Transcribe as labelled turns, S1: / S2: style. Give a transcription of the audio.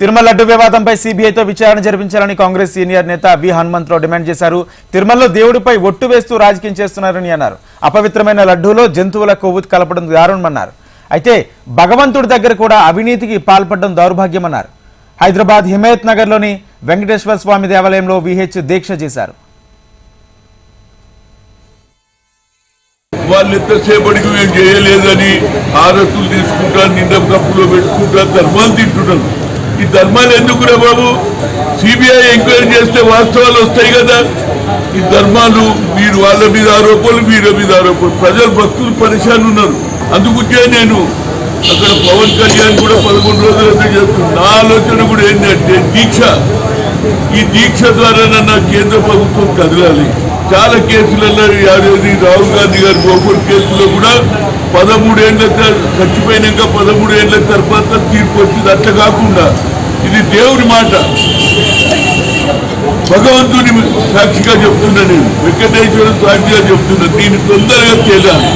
S1: తిరుమల లడ్డు వివాదంపై సీబీఐతో విచారణ జరిపించాలని కాంగ్రెస్ సీనియర్ నేత వి హనుమంతరావు డిమాండ్ చేశారు. తిరుమలలో దేవుడిపై ఒట్టు వేస్తూ రాజకీయం చేస్తున్నారని అన్నారు. అపవిత్రమైన లడ్డూలో జంతువుల కొవ్వు కలపడం దారుణమన్నారు. అయితే భగవంతుడి దగ్గర కూడా అవినీతికి పాల్పడడం దౌర్భాగ్యమన్నారు. హైదరాబాద్ హిమాయత్ నగర్లోని వెంకటేశ్వర స్వామి దేవాలయంలో విహెచ్ దీక్ష చేశారు.
S2: వాళ్ళు ఎంతసేపటికి మేము చేయలేదని ఆరతులు తీసుకుంటాను నిండ కప్పులో పెట్టుకుంటాను ధర్మాలు తింటున్నాను ఈ ధర్మాలు ఎందుకురా బాబు? సిబిఐ ఎంక్వైరీ చేస్తే వాస్తవాలు వస్తాయి కదా. ఈ ధర్మాలు మీరు వాళ్ళ మీద ఆరోపణలు వీళ్ళ మీద ఆరోపణలు. ప్రజలు భక్తులు పరిశాన్ ఉన్నారు. అందుకే నేను అక్కడ పవన్ కళ్యాణ్ కూడా పదకొండు రోజులైతే చేస్తున్నాను నా ఆలోచన కూడా ఏంటంటే దీక్ష. ఈ దీక్ష ద్వారా నా కేంద్ర ప్రభుత్వం కదలాలి. చాలా కేసులలో యాదవి రాహుల్ గాంధీ గారి గోకుల్ కేసులో కూడా పదమూడేళ్ళ ఖర్చుపోయినాక పదమూడేళ్ళ తర్వాత తీర్పు వచ్చింది. అట్లా కాకుండా ఇది దేవుని మాట. భగవంతుని సాక్షిగా చెప్తున్నా నేను. వెంకటేశ్వర సాక్షిగా చెప్తున్నా. దీన్ని తొందరగా తేలాలి